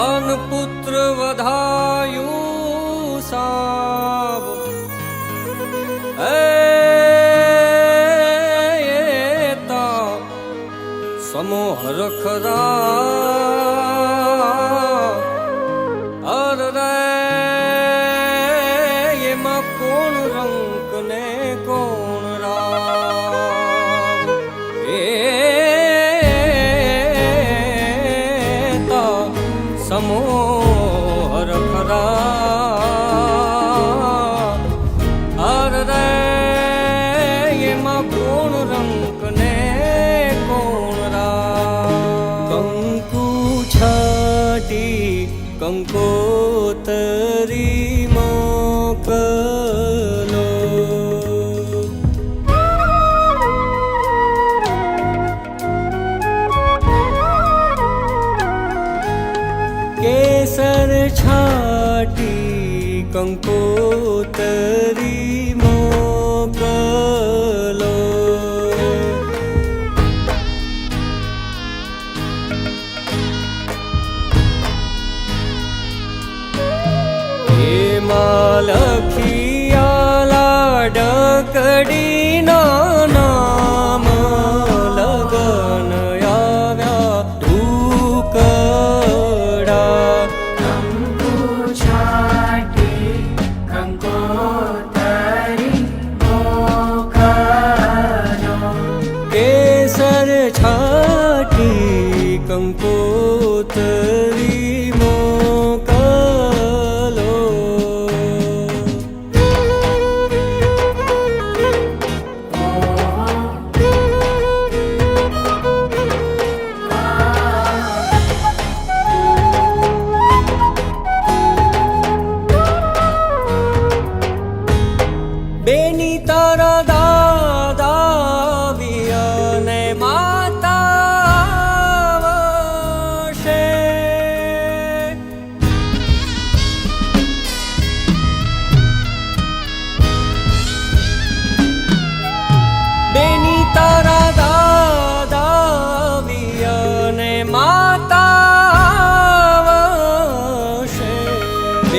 અન પુત્ર વધાયું સાબ સમો હરખરા અર રે સમો હરખરા અર રે એમાં કોણ રંગ ને કોણ રામ કંકુ છાટી કંકોતરી છાટી કંકોતરી મોકલો એમાં લખિયાલા ડકડીના કંકોતરી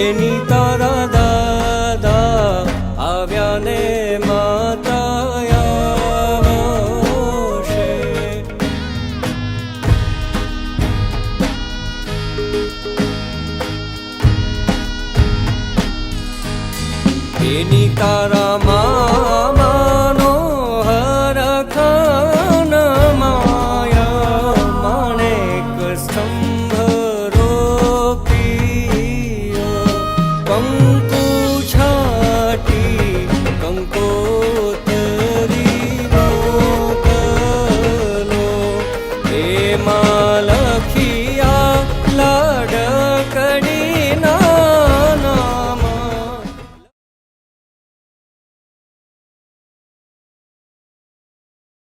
બેની તારા દાદા આવ્યા ને માતા આવશે એની તારા મા மால